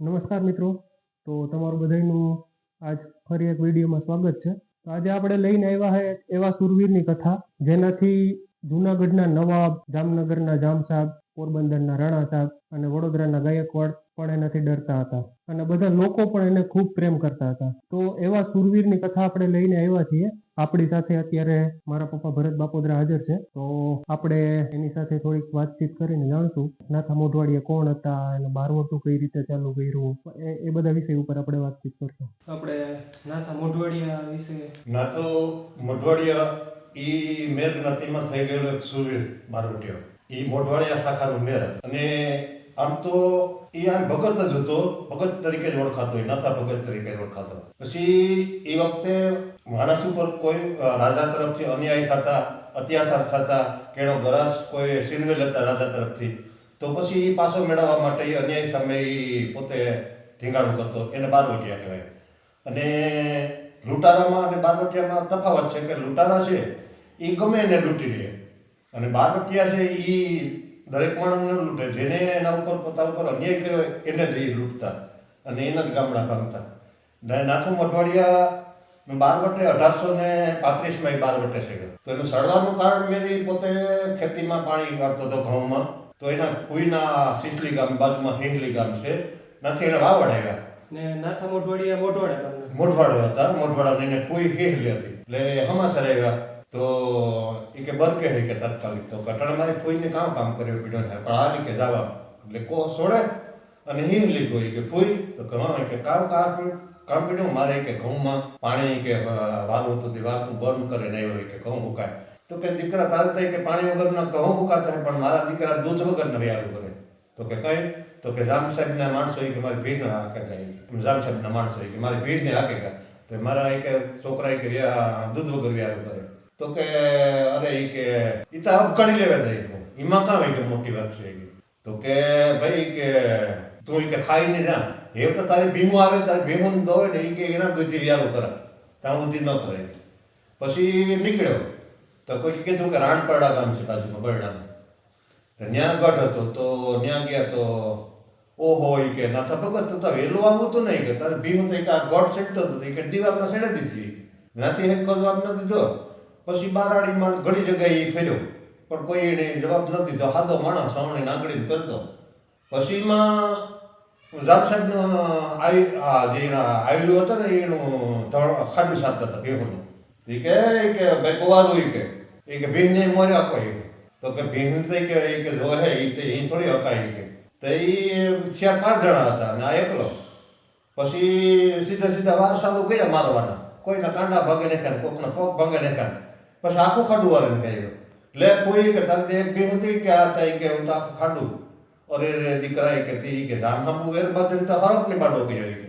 નમસ્કાર મિત્રો. તો તમારું બધાનું આજ ફરી એક વિડીયોમાં સ્વાગત છે. તો આજે આપણે લઈને આવ્યા હે એવા સુરવીરની કથા, જેનાથી જૂનાગઢના નવાબ, જામનગરના જામ સાહેબ પોરબંદરના રાણા સાહેબ અને વડોદરાના ગાયકવાડ પણ એનાથી ડરતા હતા. અને બધા લોકો પણ એને ખૂબ પ્રેમ કરતા હતા. તો એવા સુરવીરની કથા આપણે લઈને આવ્યા છીએ. આપણી સાથે અત્યારે મારા પપ્પા ભરત બાપોદરા હાજર છે. તો આપણે એની સાથે થોડીક વાતચીત કરીને જાણશું નાથા મોઢવાડીએ કોણ હતા અને બારવટું કઈ રીતે ચાલુ કર્યું? એ બધા વિષય ઉપર આપણે વાતચીત કરશું. આપણે નાથા મોઢવાડિયા વિશે ના તો મોઢવાડિયા ઈ મેર જ્ઞાતિમાં થઈ ગયેલો એક સુરવીર બારવટીયો. ઈ મોઢવાડિયા શાખાનો મેર અને આમ તો એ આમ ભગત જ હતો. ભગત તરીકે જ ઓળખાતો, એ નાથા ભગત તરીકે જ ઓળખાતો. પછી એ વખતે માણસ ઉપર કોઈ રાજા તરફથી અન્યાય થતા, અત્યાચાર થતા, કે એનો ગરજ કોઈ સિનવેલ હતા રાજા તરફથી, તો પછી એ પાછો મેળવવા માટે એ અન્યાય સામે એ પોતે ધીંગાણું કરતો. એને બારવટિયા કહેવાય. અને લૂંટારામાં અને બારવટિયામાં તફાવત છે કે લૂંટારા છે, એ ગમે એને લૂંટી લે. અને બારવટિયા છે એ દરેક માણસને લૂંટે. જેને એના ઉપર પોતા ઉપર અન્યાય કર્યો એને જ એ લૂંટતા અને એના જ ગામડા ભાંગતા. ને નાથુ મઠવાડિયા બારવટે અઢારસો ને પાંત્રીસમાં એ બારવટે છે તો એનું સડવાનું કારણ મેં પોતે ખેતીમાં પાણી કાઢતો હતો ઘઉંમાં. તો એના કુઈના સિસલી ગામ બાજુમાં હિંગલી ગામ છે. નથી એને વાવડ આવ્યા ને નાથા મોઢવાડિયા મોઢવાડા મોઢવાડો હતા મોઢવાડા એને કોઈ હેહલી હતી. એટલે હમાસર આવ્યા તો એ કે બર કહે કે તાત્કાલિક. તો કટણ મારે ફોઈને કામ કામ કર્યું પીડો ને પણ આ કે જવા. એટલે કો છોડે અને હિ લીધો કે ફોઈ, તો કે હા કે કામ કામ કામ પીડ્યું મારે કે ઘઉંમાં પાણી કે વાલું તો વાતું બંધ કરીને આવ્યો કે ઘઉં મુકાય તો કે દીકરા, તારે થઈ કે પાણી વગરના ઘઉં ઉકાતા પણ મારા દીકરા દૂધ વગર વ્યારું કરે. તો કે કઈ? તો કે રામ સાહેબના માણસો કે મારી ભીડ હાકે ગયા. રામ સાહેબના માણસો કે મારી ભીડને હાકે ગયા. તો મારા એક છોકરા કે દૂધ વગર વ્યારું કરે. તો કે, અરે એ કે, ઈ તો અબકારી લેવા દઈ એમાં કામ કે મોટી વાત છે તો કે, ભાઈ કે, તું કે કે ખાઈને જા. એ તો તારી ભીમું આવે તારી ભીમું દોવે ને એ કે એના દૂધથી વ્યારું કરે. ત્યાં સુધી ન કરે પછી નીકળ્યો. તો કોઈ કીધું કે રાણપરડા ગામ છે બાજુમાં બરડામાં તો ન્યા ગઢ હતો, તો ન્યા ગયા તો, ઓહો એ કે નાથા ભગત, તો વહેલું આવું તો નહીં કે તારે ભીમ તો એક આ ગઢ છેડતો હતો એ કે દીવાલમાં છેડે દીધી. નાથી હેક જવાબ ન દીધો. પછી બારાડીમાં ઘણી જગ્યાએ એ ફેર્યો. પણ કોઈ એને જવાબ ન દીધો. હાથો માણસ સાવણે નાગડી કરતો. પછી માં જામ સાહેબનો આવી જે આવેલું હતું ને એનું ખાડું સારતા હતા ભેગું એ કે કે, ભાઈ, કુવારું કે. એ કે ભીમને મોર્યા કોઈ તો કે ભીમ તો કે એ કે જો હે એ તો એ થોડી અકાઈ કે. તો એ ચાર પાંચ જણા હતા ને આ એકલો. પછી સીધા સીધા વાર ચાલુ કર્યા મારવાના. કોઈના કાંડા ભાગે નાખ્યા કોકના પગ ભાગે નાખ્યા. પછી આખું ખાડું વાળીને કર્યું લે કોઈ કે તારે એક બે હતી કે આ હતા કે હું તો આખું ખાડું. અરે રે દીકરા એ કે તી કે રામ હામુ વેર બાદન તો હરફ ને બાડો કર્યો કે.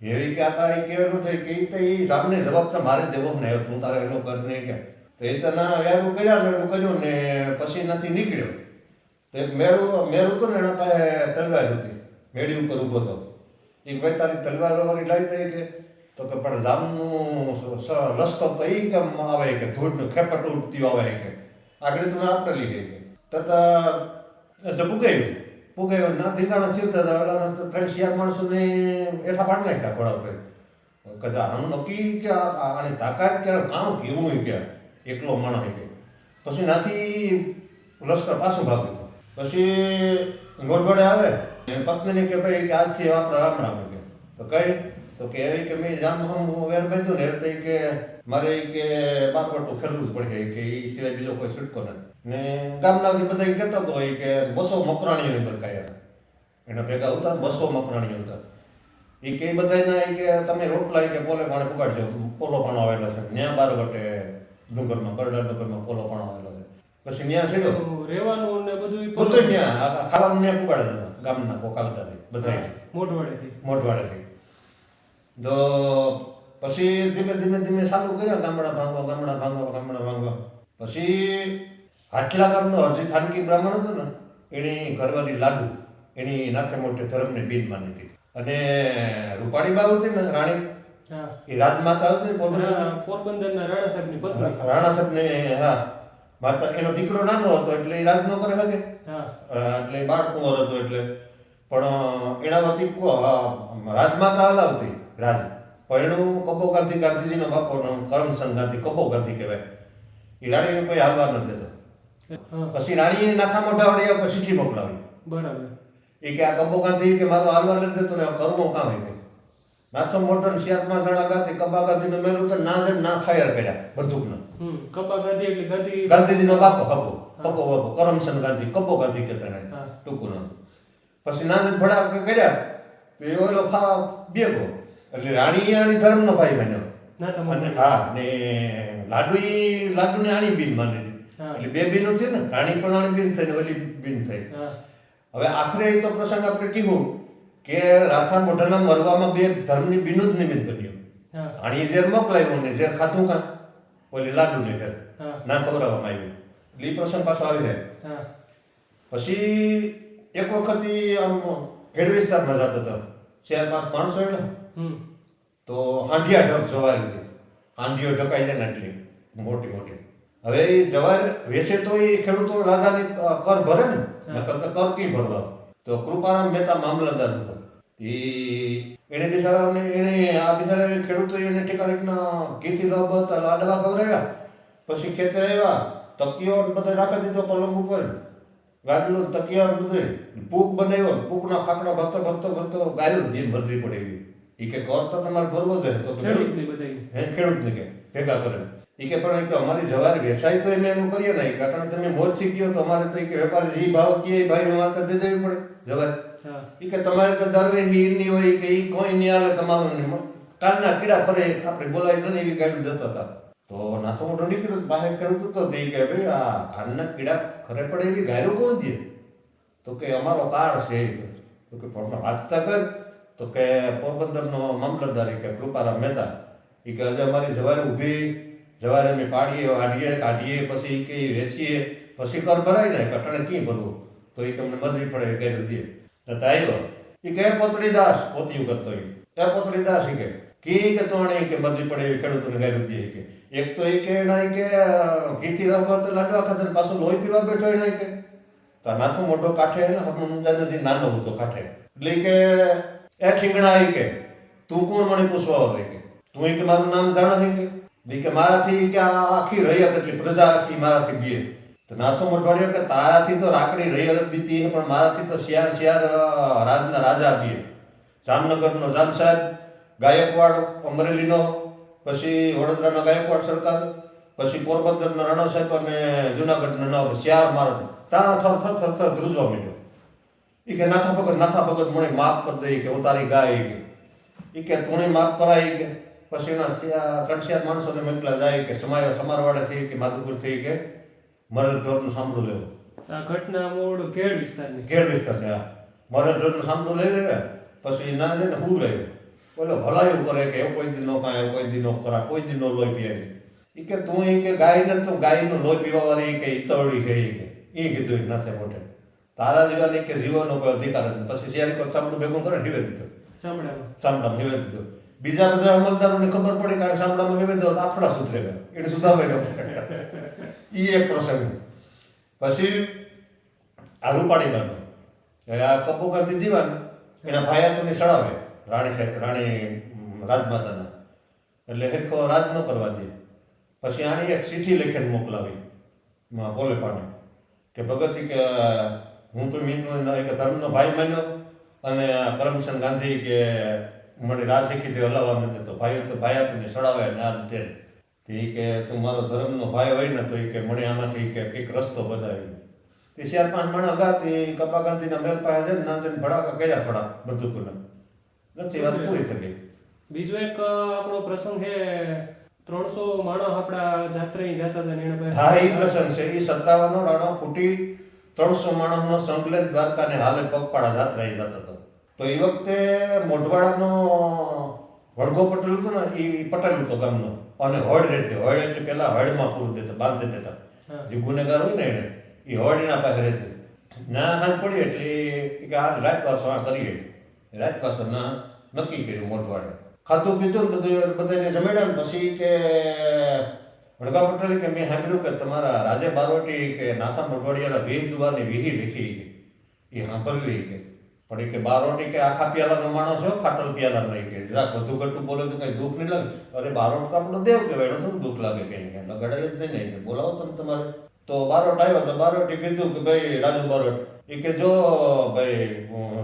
એવી કે આ તો ઈ કેવું થઈ કે એ તો એ રામને જવાબ તો મારે દેવો ને તું તારે એનો કર નહીં કે. તો એ તો ના વ્યારું કર્યા ને એટલું કર્યું ને પછી નથી નીકળ્યો. તો એક મેળું મેળું હતું ને એના પાસે તલવાર હતી. મેળી ઉપર ઊભો હતો એક ભાઈ તારી તલવાર લાવી દઈ કે. તો કે, પણ જામનું લશ્કર તો એ કેમ આવે કે, ધૂળનું ખેપટ ઉઠતી આવે કે. આગળ તમે આપણે ગઈ કે. તથા તો પુગાયું. પુગાયું ના ધીંગાણો થયું તો ઓલાના તો ત્રણ ચાર માણસોને એઠા પાડી નાખ્યા ઘોડા ઉપર. કદાચ આનું નક્કી કે આની તાકાત કે કામ કેવું કે એકલો માણસ કે. પછી નાથી લશ્કર પાછું ભાગ્યું. પછી ગોઠવડે આવે. પત્નીને કે ભાઈ કે આજથી આપણે રામ રામ કે. તો કઈ તો કે એવી કે મેં જામ હું વેર બાંધ્યું ને એટલે કે મારે કે બારવટું ખેલવું જ પડે કે એ સિવાય બીજો કોઈ છૂટકો નથી. ને ગામના બધા કહેતા હતો એ કે બસો મકરાણીઓની ભરકાયા હતા. એના ભેગા હતા બસો મકરાણીઓ હતા. એ કે બધાને એ કે તમે રોટલા કે પોલે પાણે પુગાડજો પોલો પાણો આવેલો છે. ત્યાં બારવટે ડુંગરમાં બરડા ડુંગરમાં પોલો પાણો આવેલો છે. પછી ન્યા સીડો રહેવાનું ને બધું બધું આ ખાવાનું ન્યા પુગાડે ગામના કોક આવતા બધા મોઢવાડેથી. મોટવાડેથી તો પછી ધીમે ધીમે ધીમે ચાલુ કર્યા ગામડા ભાંગવા ગામડા ભાંગવા ગામડા ભાંગવા પછી આટલા ગામનો હરજી થાનકી બ્રાહ્મણ હતો ને એની ઘરવાળી લાડુ એની નાથે મોટે ધર્મને બિન માની હતી. અને રૂપાણી બાબુ હતી ને રાણી હા. એ રાજમાતા હતી ને પોરબંદર? પોરબંદરના રાણા સાહેબની પત્ની. રાણા સાહેબને હા. માતા એનો દીકરો નાનો હતો એટલે એ રાજ ન કરે શકે એટલે બાળકુંવર હતો એટલે. પણ એના વતી રાજમાતા હલાવતી રાજ. પણ કબો ગાંધી ગાંધીજીનો બાપો કરમચંદ ગાંધી કબો ગાંધી કહેવાય. એ રાણીને કોઈ હાલવા ન દેતો. પછી રાણીએ નાથા મોઢા વડે એક ચિઠ્ઠી મોકલાવી. બરાબર. એ કે આ કબો ગાંધી કે મારો હાલવા નથી દેતો ને કરવું કામ એ કે? નાથો મોઢો ને શિયાળમાં જણા ગાંધી કબા ગાંધીને મેળવું તો ના જણ ના ફાયર કર્યા બંદૂકનો હમ કપા ગાંધી એટલે ગાંધી. ગાંધીજીનો બાપો હબો હબો બાપો કરમચંદ ગાંધી કબો ગાંધી કહેતા તેને. ટૂંકું પછી નાના ભડા કર્યા તો એ ઓલો ફા બેગો એટલે રાણી આણી ધર્મનો ભાઈ બન્યો. ના અને હા ને લાડુ લાડુ લાડુને આણી બિન માને એટલે બે બીનો થયું ને રાણી પણ આણી બીન થઈ ને ઓલી બીન થઈ હવે આખરે એ તો પ્રસંગ આપણે કીધું કે રાથા મોઢાના મરવામાં બે ધર્મની બીનું જ નિમિત્ત બન્યું. આણી આણીએ ઝેર મોકલાવ્યું ને ઝેર ખાધું કા? ઓલી લાડુને ને ઘેર ના ખવડાવવામાં આવ્યું. એટલે એ પ્રસંગ પાછો આવી જાય. પછી એક વખત આમ ખેડ વિસ્તારમાં જતો હતો ચાર પાંચ માણસો હમ. તો હાંડિયા ઢગ જવારી હતી હાંડીઓ ઢકાઈ જાય ને એટલી મોટી મોટી. હવે એ જવાર વેસે તો એ ખેડૂતો રાજાની કર ભરે ને? નકર કર કી ભરવા. તો કૃપારામ મહેતા મામલતદાર હતો. એ એને બિચારાને એને આ બિચારા ખેડૂતો એને ટેકા રીતના ઘીથી લબત લાડવા ખવડાવ્યા. પછી ખેતરે આવ્યા. તકીઓ બધા રાખી દીધો પલંગ ઉપર ગાડલું તકિયા બધું પૂક બનાવ્યો પૂકના ફાકડા ભરતો ભરતો ભરતો ગાયું દિન ભરતી પડે એવી એ કે કર તો તમારે ભરવો જ તો તમે ખેડૂતની બધાયની. હે ખેડૂતને કે ભેગા કરે. એ કે પણ તો અમારી જવારી વેચાય તો એમ એનું કરીએ ને કારણ તમે મોરથી ગયો તો અમારે તો કે વેપારી જે ભાવ કહે એ ભાઈ અમારે તો દે દેવી પડે. જવારી. એ કે તમારે તો દરવે હીરની હોય કે એ કોઈ નહીં આવે તમારું. કાનના કીડા ફરે આપણે બોલાય ને એવી ગાડી દેતા હતા. તો નાથો મોટો નીકળ્યો બહાર ખેડૂત તો એ કે ભાઈ, આ કાનના કીડા ખરે પડે એવી ગાયો કોણ દે? તો કે, અમારો કાળ છે. તો કે, પણ વાંચતા કર. તો કે, પોરબંદરનો મામલતદાર કે કૃપારામ મહેતા. એ કે હજુ અમારી જવારે ઊભી, જવારે અમે પાડીએ, વાઢીએ, કાઢીએ, પછી કે વેચીએ, પછી કર ભરાય ને, કટણે ક્યાં ભરવું? તો એ તમને અમને પડે ગાયું દે. તો આવ્યો એ કે પોતળી દાસ, પોતિયું કરતો એ પોતળી દાસ એ કે કી કે તોણે કે મરજી પડે એવી ખેડૂતોને ગાયું દે કે. એક તો એ કે નહીં કે ઘીથી રમવા તો લાડવા ખાતે પાછું લોહી પીવા બેઠો એને કે. તો નાથો મોટો કાંઠે ને હનુમાનજાનો જે નાનો હતો કાંઠે. એટલે કે એ ઠીંગણા એ કે તું કોણ મને પૂછવા હોય કે? તું એ કે મારું નામ જાણે છે કે? કે મારાથી કે આખી રૈયત એટલી પ્રજા આખી મારાથી બીએ. તો નાથો મોટવાડ્યો કે, તારાથી તો રાકડી રૈયત બીતી, પણ મારાથી તો શિયાર શિયાર રાજના રાજા બીએ. જામનગરનો જામ સાહેબ ગાયકવાડ અમરેલીનો પછી વડોદરાનો ગાયકવાડ સરકાર પછી પોરબંદરનો રાણા સાહેબ અને જુનાગઢના નવ શિયાર મારો ત્યાં થર થર થર થર ધ્રુજવા માંડ્યો. એ કે નાથા ભગત નાથા ભગત મને માફ કરી દઈ કે ઉતારી ગાય કે. એ કે તુણે માફ કરાય કે. પછી એના ત્રણ ચાર માણસોને મોકલા જાય કે સમાય સમારવાડે થઈ કે માધુપુર થઈ કે મરેલ ઢોરનું સાંભળું લેવું. આ ઘટના મૂળ ઘેડ વિસ્તારની. ઘેડ વિસ્તારની હા. મરેલ ઢોરનું સાંભળું લઈ રહ્યા પછી ના જઈને હું રહ્યો. બોલો ભલા એવું કરે કે એવું કોઈ દી નો કાંઈ કોઈ દી નો કરા કોઈ દી નો લોહી પીએ એ કે તું એ કે ગાય ને તું ગાયનું લોહી પીવા વાળી કે ઈતવડી છે એ કે. એ કીધું એ નાથે મોટે તારા જીવાની કે જીવનનો કોઈ અધિકાર નથી પછી શિયારી કોઈ સાંભળું ભેગું કરે હિવે દીધું. સાંભળામાં હિવે દીધું. બીજા બધા અમલદારોને ખબર પડી કારણ સાંભળામાં હિવે દીધો આફડા સુધરે ગયા. એને સુધારવા એ એક પ્રસંગ. પછી આ રૂપાણી બાનો આ કપુ ગાંધી દીવાન એના ભાયાતોને સડાવે રાણી રાણી રાજમાતાના. એટલે હેરખો રાજ ન કરવા દે. પછી આણી એક ચીઠી લખીને મોકલાવી પોલે પાણી કે ભગત કે, હું તો મિત્રો કે ધર્મનો ભાઈ માન્યો અને કરમચંદ ગાંધી કે મને રાજ શીખી હલાવવા નથી તો ભાઈઓ તો ભાઈ તું સડાવે ને આમ તેમ. તે કે, તું મારો ધર્મનો ભાઈ હોય ને તો એ કે મને આમાંથી કે કંઈક રસ્તો બતાવ્યો તે ચાર પાંચ માણસ ગયા, તે કપા ગાંધીના મેલ પાસે છે ને ના જઈને ભડાકા કર્યા થોડા બંદૂકોના. નથી વાત પૂરી થઈ ગઈ. બીજો એક આપણો પ્રસંગ છે ત્રણસો માણસ આપણા જાત્રાએ જતા હતા એને હા એ પ્રસંગ છે. એ સત્રાવાનો રાણો ફૂટી ત્રણસો માણસનો સંકલન દ્વારકાને હાલે પગપાળા જાત્રા જતા હતા. તો એ વખતે મોઢવાડાનો વડગો પટેલ હતો ને એ પટેલ હતો ગામનો. અને હોડ રહેતી હળ એટલે પેલા હળમાં પૂરું દેતા બાંધી દેતા. જે ગુનેગાર હોય ને એને એ હોડીના પાસે રહેતી. ના હાલ પડી એટલે કે આ રાજવાસો આ કરીએ. રાજવાસો નક્કી કર્યું મોટવાડે. ખાતું પીધું બધું બધાને જમેડ્યા ને પછી કે વડગા પટેલ કે મેં સાંભળ્યું કે તમારા રાજે બારોટી કે નાથા મોટવાડિયાના વેહ દુવાની વિહી લીખી એ સાંભળવી કે. પણ એ કે બારોટી કે આખા પ્યાલાનો માણસ છે ફાટલ પિયાલાનો એ કે. જરાક વધુ ઘટું બોલે તો કંઈ દુઃખ નહીં લાગે. અરે બારોટ તો આપણો દેવ કહેવાય, એનું શું દુઃખ લાગે કે કઈ લગાડાય જ નહીં કે. બોલાવો તમે તમારે. તો બારોટ આવ્યો તો બારોટી કીધું કે ભાઈ રાજુ બારોટ. એ કે જો ભાઈ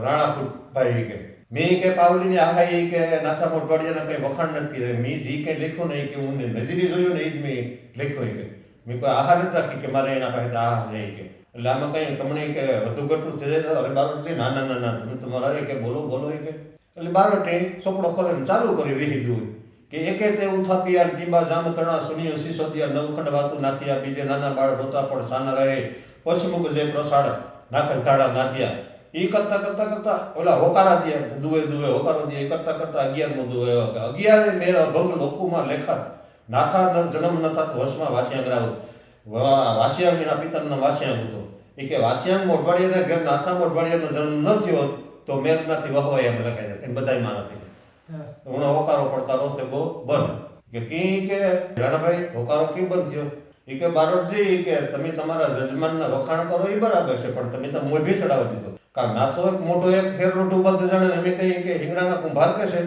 રાણાપુર ભાઈ કે. મેં કે પાવલીની આહા એ કે નાથા મોટવાડિયાના કઈ વખાણ નથી કર્યા મેં જે કંઈ લખ્યું ને એ કે હું નજીરી જોયું ને એ જ મેં લખ્યું કે. મેં કોઈ આહાર નથી રાખી કે મારે એના પાસે આહાર એ કે. એટલે આમાં કઈ તમને કે વધુ ઘટું થઈ જાય અરે બારોટ ના ના ના ના, તમે તમારા કે બોલો બોલો કે. એટલે બારોટે ચોપડો ખોલીને ચાલુ કરી વેહી દઉં કે એકે તે ઉથાપિયા ટીબા જામતણા સુનિયો, સિસોદિયા, નવખંડ, વાતું, નાથિયા, બીજે નાના બાળ રોતા પણ સાના રહે. પશ્ચિમુખ જે પ્રસાડ નાખર ધાડા નાથિયા. ઈ કરતા કરતા કરતા ઓલા હોકારા દે દુવે દુવે હોકારો દે એ કરતા કરતા અગિયારમો દુવે અગિયારે મેર અભંગ લોકોમાં લેખન નાથા ન જન્મ ન થાત વશમાં વાસ્યાંગ રાવ વાસ્યાંગ એના પિતાના વાસ્યાંગ હતો. એ કે વાસ્યાંગ મોઢવાડિયાના ઘેર નાથા મોઢવાડિયાનો જન્મ ન થયો તો મેરનાથી વહવાય એમ લખાય છે બધાય મારાથી. હા. હું હોકારો પડકારો છે ગો બંધ. કે કી કે રાણાભાઈ હોકારો કેમ બંધ થયો? એ કે બારોટજી કે તમે તમારા જજમાનના વખાણ કરો એ બરાબર છે પણ તમે તો મોઢે ચડાવી દીધો. કા નાથો એક મોટો એક ખેર રોટું બંધ જાણે અમે કહીએ કે હિંગડાના કુંભાર કે છે.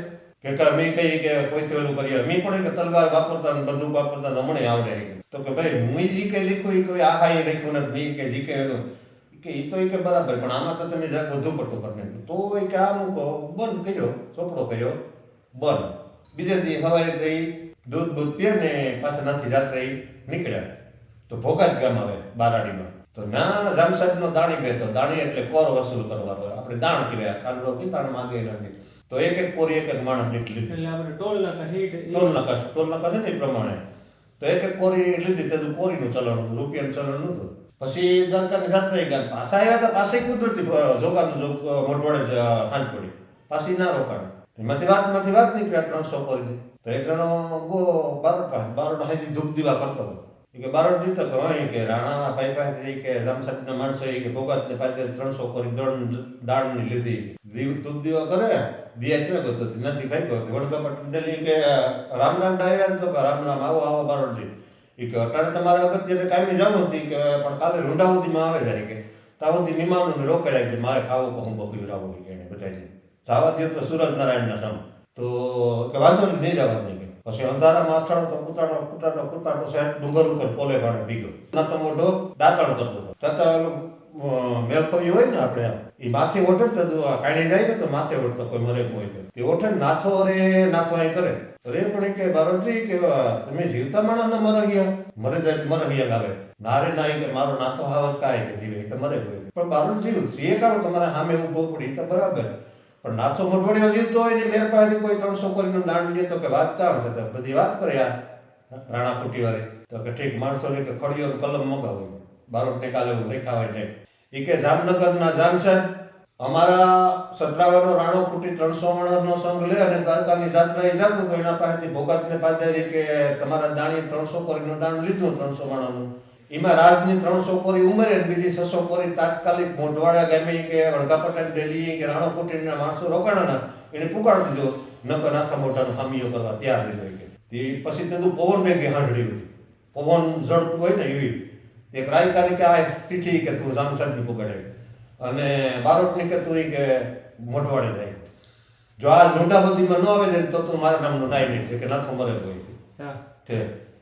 કે અમે કહીએ કે કોઈથી ઓલું કરીએ. અમે પણ કે તલવાર વાપરતા ને બંદૂક વાપરતા ને હમણે આવડે કે તો કે ભાઈ, હું જી કે લીખું એ કોઈ આહા એ લખ્યું નથી. કે, જી કે એનું. કે એ તો એ કે બરાબર, પણ આમાં તો તમે જરાક વધુ પડતું કરી નાખ્યું. તો એ કે આ મૂકો બંધ કર્યો, ચોપડો કર્યો, બંધ. બીજે દી હવાઈ ગઈ દૂધ દૂધ પીએ ને પાછા નથી રાત્રે નીકળ્યા. તો ભોગાત ગામ આવે, બારાડીમાં. તો ના રામસાહેબનો દાણી બેતો દાણી એટલે કોર વસૂલ કરવાનો. આપણે દાણ કહેવાય કાંડો કી દાણ માગે નથી તો એક એક કોરી એક એક માણસ નીકળી લીધી. એટલે આપણે ટોલ નાકા હેઠ ટોલ નાકા ટોલ નાકા છે ને એ પ્રમાણે. તો એક એક કોરી લીધી તે કોરીનું ચલણ હતું રૂપિયાનું ચલણ નહોતું. પછી દ્વારકાની સાથે ગયા. પાછા આવ્યા તો પાસે કુદરતી જોગાનું જોગ મોટવાડે હાંજ પડી. પાછી ના રોકાણ. એમાંથી વાતમાંથી વાત નીકળ્યા ત્રણસો કોરી તો એક જણો ગો પાસે બારોટ હાજી ધૂપ દીવા કરતો હતો. કે બારોટ જીતો કે હા કે રાણાના ભાઈ પાસેથી કે રામસાટના માણસો એ કે ભોગાતને પાસે ત્રણસો કોરી દોડ દાણની લીધી. દીવ તુપ દીવા કરે, દિયા છે ગતો નથી ભાઈ ગયો વડગામ પટેલ કે, રામ રામ ડાયરા તો કે, રામ રામ આવો આવો બારોટજી એ કે, અટાણે તમારે અગત્યને કાયમી જામ હતી કે, પણ કાલે રૂંઢા આવે જાય કે. ત્યાં સુધી મહેમાનોને રોકાયા કે, મારે ખાવું કહું બપી રાવું એને જવા દે તો સુરજ નારાયણના સમ. તો કે વાંધો નહીં જવા દે. પછી અંધારા માથાડો તો કૂતાડો કૂતાડો કૂતાડો સાહેબ ડુંગર ઉપર પોલે પાડે ભીગો. ના તો મોઢો દાંતણ કરતો હતો. તતા મેલખોરી હોય ને આપણે ઈ માથે ઓઢે તો કાઢી જાય ને તો માથે ઓઢતો, કોઈ મરે હોય તો. તે ઓઠે નાથો રે નાથો અહીં કરે. અરે પણ એ કે બારોજી કે તમે જીવતા માણસ ને મરે ગયા? મરે જાય, મરે ગયા આવે નારે ના ઈ કે, મારો નાથો હાવર કાંઈ કે જીવે તો મરે કોઈ પણ બારોજી સીએ કામ તમારે સામે ઊભો પડી તો બરાબર. પણ નાથો મોઢવાડીઓ જીવતો હોય ને મેર પાસેથી કોઈ ત્રણસો કરીને દાણ લે તો કે વાત કામ છે? તો બધી વાત કરે આ રાણા કુટીવારે તો કે ઠીક, માણસો ને કે ખડીયો કલમ મંગાવ્યું બારોટ ને કાલે હું લેખા હોય ને. એ કે જામનગરના જામ અમારા સતરાવાનો રાણો કુટી ત્રણસો માણસનો સંઘ લે અને દ્વારકાની જાત્રા એ જતું તો એના પાસેથી ભોગાતને પાસેથી કે તમારા દાણી ત્રણસો કોરીનું દાણ લીધું ત્રણસો માણસનું. એમાં રાજની ત્રણસો કોરી ઉમેરે બીજી છસો કોરી તાત્કાલિક મોઢવાડા ગામે કે વણકાપટન ડેલી કે રાણો કુટીના માણસો રોકાણાના એને પુકાર દીધો. નકર નાથા મોઢાનું હામીઓ કરવા તૈયાર લીધો કે. તે પછી તે તું પવન વેગે હાંડળી હતી પવન ઝડતું હોય ને એવી. એક રાયકાની કે આ ચીઠી કે તું રામચંદની પકડાય અને બારોટની કે તું એ કે મોઢવાડે જાય. જો આ લોંઢા સુધીમાં ન આવે છે તો તું મારા નામનું નાય નહીં છે કે નાથો મરે હોય. છે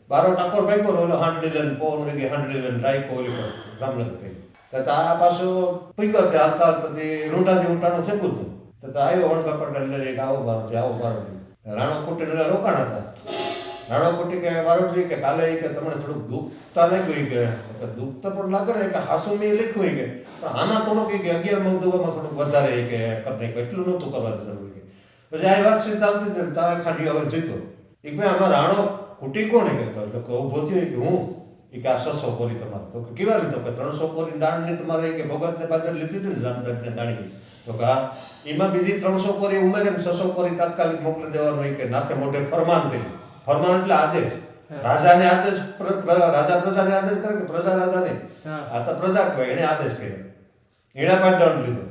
બારો ટાકોર ભાગ્યો ને ઓલો હાંડડી પવન વેગે હાંડડી લઈને રાયકો ઓલી પર રામનગર ભાઈ. તો આ પાછો પીગો કે હાલતા હાલતા તે રૂંઢાથી ઉઠાણું થયું હતું. તો આવ્યો વણકા પટેલ લઈને આવો બારોટી આવો બારો રાણો ખોટીને રોકાણ હતા. રાણો ખોટી કે બારોટી કે કાલે કે તમને થોડુંક દુખતા લાગ્યું કે દુખતા પણ લાગે ને કે હાસુ મેં લખ્યું કે. આના થોડુંક કે અગિયાર મગ દવામાં થોડુંક વધારે કે કંઈક એટલું નહોતું કરવાનું જરૂર કે. પછી આ વાત છે ચાલતી તારે ખાંડી હવે જીત્યો એક ભાઈ આમાં રાણો કુટી કોણે કહેતો? એટલે કે ઊભો થયો કે હું? એ કે આ છસો કોરી તમારે. તો કે કેવા લીધો કે ત્રણસો કોરી દાણની તમારે કે ભગવતને પાછળ લીધી હતી ને જામદારને દાણી તો કે એમાં બીજી ત્રણસો કોરી ઉમેરે ને છસો કોરી તાત્કાલિક મોકલી દેવાનું હોય કે નાથે મોઢે ફરમાન કર્યું. ફરમાન એટલે આદેશ. રાજાને આદેશ પ્ર- પ્ર- રાજા પ્રજાને આદેશ કરે કે પ્રજા રાજાને? આ તો પ્રજા કહેવાય એને આદેશ કર્યો. એના પાછળ દંડ લીધો.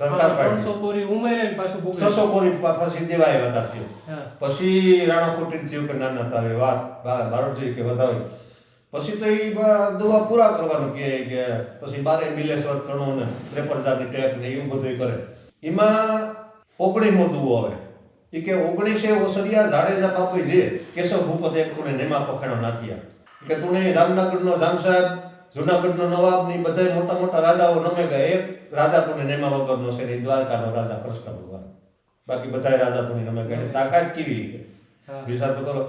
સરકાર કોરી ઉમેરે પાછું. છસો કોરી પાછી દેવાય વધારે થયું પછી રાણા કુટીર થયું કે ના ના તારે વાત બારોટજી કે વધારે પછી તો એ દવા પૂરા કરવાનું કહે કે પછી બારે બિલેશ્વર ત્રણો ને ત્રેપન હજારની ટેક ને એવું બધું કરે એમાં ઓગણીમો દુવો આવે એ કે ઓગણીસે ઓસરિયા જાડેજા બાપુ જે કેશવ ભૂપત એક તુણે નેમા પખાણો નાથિયા કે તુણે જામનગરનો જામ સાહેબ જુનાગઢનો નવાબની બધા મોટા મોટા રાજાઓ નમે ગયા એક રાજા તુણે નેમા વગરનો છે ને દ્વારકાનો રાધા કૃષ્ણ ભગવાન. બાકી બધા રાધા તુણે અમે ગયા તાકાત કેવી વિચાર તો કરો.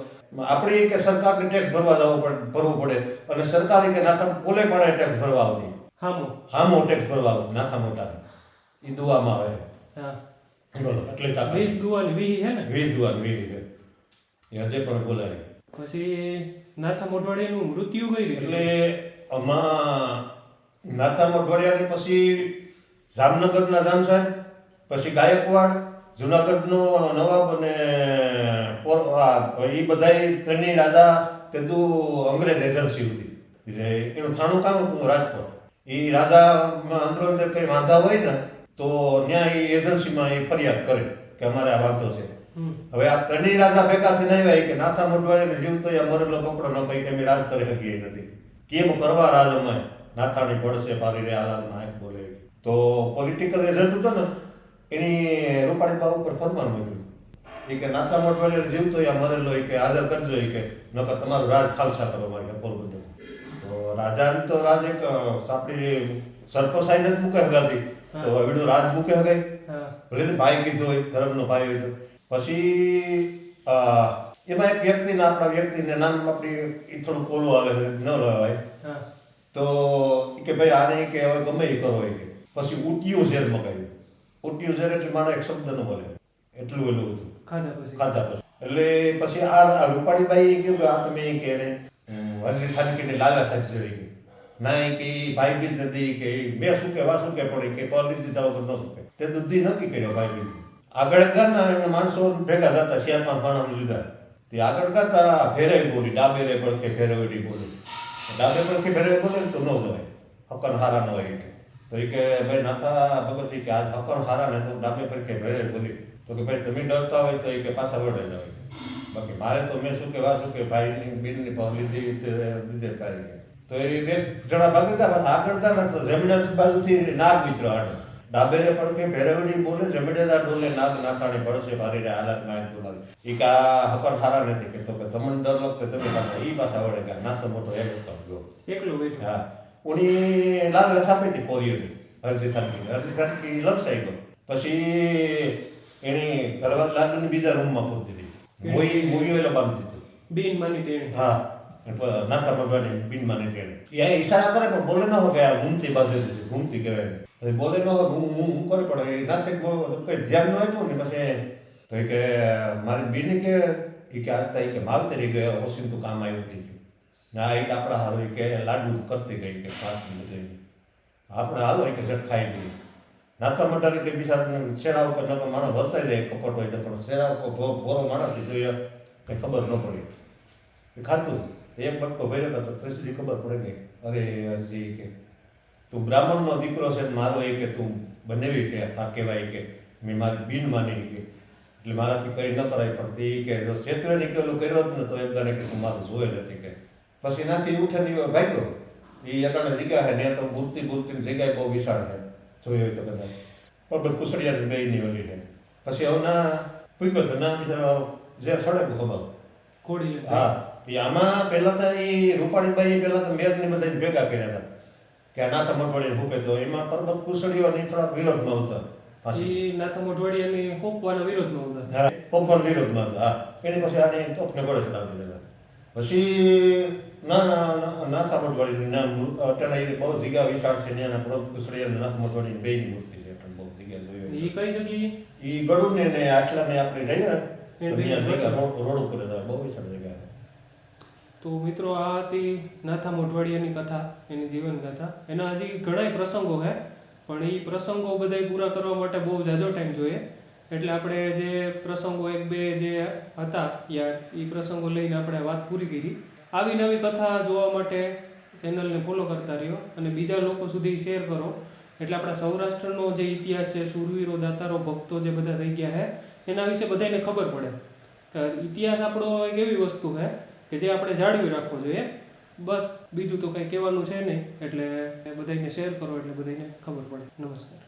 આપણે કે સરકારને ટેક્સ ભરવા જવું પડે ભરવું પડે અને સરકારી કે નાથા પોલે પણ ટેક્સ ભરવા આવતી? હામો. હામો ટેક્સ ભરવા આવતી નાથા મોટા એ દુવામાં આવે. હા. બોલો એટલે વીસ દુવાની વી હે ને? વી દુવાની વી છે. એ હજે પણ બોલાય. પછી નાથા મોઢવાડીનું મૃત્યુ કઈ એટલે આમાં નાથા મોઢવાડિયાની પછી જામનગરના રામ સાહેબ પછી ગાયકવાડ જુનાગઢનો નવાબ અને એ બધાય ત્રણેય રાજા તે તું અંગ્રેજ એજન્સી હતી. એનું થાણું કામ હતું રાજકોટ. એ રાજામાં અંદરો અંદર કંઈ વાંધા હોય ને તો ત્યાં એ એજન્સીમાં એ ફરિયાદ કરે કે અમારે આ વાંધો છે. હવે આ ત્રણેય રાજા ભેગા થઈને આવ્યા કે નાથા મોઢવાડીને જીવતો યા મરેલો પકડો ન કઈ કે રાજ કરી શકીએ નથી. કેમ કરવા રાજ અમે નાથાની પડશે પારી રે આલાલ નાયક બોલે. તો પોલિટિકલ એજન્ટ હતો ને એની રૂપાણી બાબુ ઉપર ફરમાન મૂક્યું. એ કે નાથા મોટવાડિયા જીવતો યા મરેલો એ કે હાજર કરજો એ કે નકર તમારું રાજ ખાલસા કરો મારી પોરબંદર તો રાજા તો રાજ એક આપણી સરપંચાઈ નથી મૂકે હગાતી તો એવડું રાજ મૂકે હગાઈ ભલે ને ભાઈ કીધો હોય ધર્મનો ભાઈ હોય તો. પછી એમાં એક વ્યક્તિને આપણા વ્યક્તિને નામ આપણી એ થોડું પોલું આવે ન લેવાય. તો કે ભાઈ આને કે હવે ગમે એ કરો એ કે. પછી ઉટિયું ઝેર મગાવ્યું. ઉટિયું ઝેર એટલે મારે એક શબ્દ ન બોલે એટલું એટલું હતું. ખાધા પછી. ખાધા પછી. એટલે પછી આ રૂપાળીબાઈ કહ્યું કે આ તમે કે એને હજી થાનકીને લાલા સાહેબ જોઈ ગઈ ના કે ભાઈ બીજ નથી કે બે શું કે વા શું કે પડે કે પરલી દીધા વગર ન શું કે તે દુધી નક્કી કર્યો ભાઈ બીજ. આગળ એને માણસો ભેગા થતા શેરમાં ભાણા લીધા. તે આગળ ગાતા ભેરે બોલી ડાબે રે પડખે ભેરવડી બોલી. ડાબે પડખે ફેરવે બોલે તો ન જવાય. હકન હારા ન હોય તો એ કે ભાઈ નાથા ભગત કે આજ હકન હારા ને તો ડાબે પડખે ભેરે બોલી. તો કે ભાઈ તમે ડરતા હોય તો એ કે પાછા વળે જાવ બાકી મારે તો મેં શું કે વા શું કે ભાઈની બેનની ભાવ લીધી લીધે પાડી તો એ બે જણા ભાગે ગયા આગળ ગયા તો જમીન બાજુથી નાગ વિચરો આડે. ડાબેરે પડકે ભેરવડી બોલે જમીડેરા ડોલે નાગ નાથાણી પડશે ભારી રે હાલતમાં બોલાવે. એ કે આ હકન હારા નથી. કે તો કે તમને ડર લાગતો તમે પાછા એ પાછા વળે કે નાથો મોટો એક હતો એકલો બેઠો. હા. ઉની લાલ લસાપી હતી કોરિયોની હરજી સાંકી હરજી સાંકી લપસાઈ ગયો પછી એની ઘરવાર લાડુની બીજા રૂમમાં પૂરી દીધી મોઈ મોઈઓ એટલે બાંધી દીધું બિન માની તેણી હા નાથા ભગવાનની બિનમાની છે એ ઈશારા કરે પણ બોલે ન હોય કે આ ઘૂમતી બાજુ ઘૂમતી કહેવાય હવે બોલે ન હોય હું હું કરે પણ એ નાથે કઈ ધ્યાન ન આપ્યું ને પછી તો કે મારી બીની કે એ કે એ કે માવતરી ગયા ઓસિંતું કામ આવ્યું થઈ ગયું ના એ કે આપણા હારો એ કે, લાડુ કરતી ગઈ કે પાક બધે આપણે હાલો એ કે ઝટ ખાઈ લઈએ. નાથા મટારી કે બિચારા શેરા ઉપર નકો માણસ વર્તાઈ જાય, કપટ હોય તો પણ શેરા ઉપર ભો- ભોરો માણસ જોઈએ કંઈ ખબર ન પડી. એ ખાતું. એક બટકો ભર્યો હતો તો ત્રીજી ખબર પડે ગઈ અરે અરજી કે, તું બ્રાહ્મણનો દીકરો છે ને મારો એ કે તું બનેવી છે થા કહેવાય કે, મેં મારી બિન માની કે. એટલે મારાથી કંઈ ન કરાય પડતી કે જો સેતુએ નીકળેલું કર્યો જ ને તો એમ જાણે કે તું મારું જોયે નથી કે. પછી નાથી ઉઠેલી ભાગ્યો. એ અટાણે જગ્યા છે ને તો મૂર્તિ મૂર્તિની જગ્યાએ બહુ વિશાળ છે જોઈ હોય તો કદાચ પર્વત કુસડિયાની બેયની ઓલી છે પછી હવે ના પૂગ્યો તો ના બિચારો જે સડે ખબર. કોડી હા એ આમાં પહેલાં તો એ રૂપાણીભાઈ પહેલાં તો મેયરને બધાને ભેગા કર્યા હતા. કે આ નાથા મઠવાડી રૂપે તો એમાં પરબત કુસડીઓ ની થોડાક વિરોધમાં હતા. પાછી. નાથા મોઢવાડિયાની હોપવાના વિરોધમાં હતા. હા પંપર વિરોધમાં હતા. હા એની પછી આને તોપને ગોળે ચડાવી દીધા પછી ના ના- નાથા મઠવાડીની નામ અટાણા એ બહુ જગ્યા વિશાળ છે ત્યાંના પર્વત કુસડી નાથ મઠવાડીની બેયની મૂર્તિ છે પણ બહુ જગ્યા જોઈ એ કઈ જગ્યાએ? એ ગળું ને ને આટલા ને આપણે જઈએ ને રોડ ઉપર બહુ વિશાળ જગ્યા તો મિત્રો આ હતી નાથા મોઢવાડિયાની કથા એની જીવન કથા. એના હજી ઘણાય પ્રસંગો છે પણ એ પ્રસંગો બધાય પૂરા કરવા માટે બહુ જાજો ટાઈમ જોઈએ. એટલે આપણે જે પ્રસંગો એક બે જે હતા યા એ પ્રસંગો લઈને આપણે વાત પૂરી કરી. આવી નવી કથા જોવા માટે ચેનલને ફોલો કરતા રહ્યો અને બીજા લોકો સુધી શેર કરો. એટલે આપણા સૌરાષ્ટ્રનો જે ઇતિહાસ છે, સુરવીરો, દાતારો, ભક્તો જે બધા થઈ ગયા છે એના વિશે બધાને ખબર પડે. કે ઇતિહાસ આપણો એક એવી વસ્તુ છે કે જે આપણે જાળવી રાખવો જોઈએ. બસ બીજું તો કંઈ કહેવાનું છે નહીં. એટલે બધાને શેર કરો એટલે બધાને ખબર પડે. નમસ્કાર.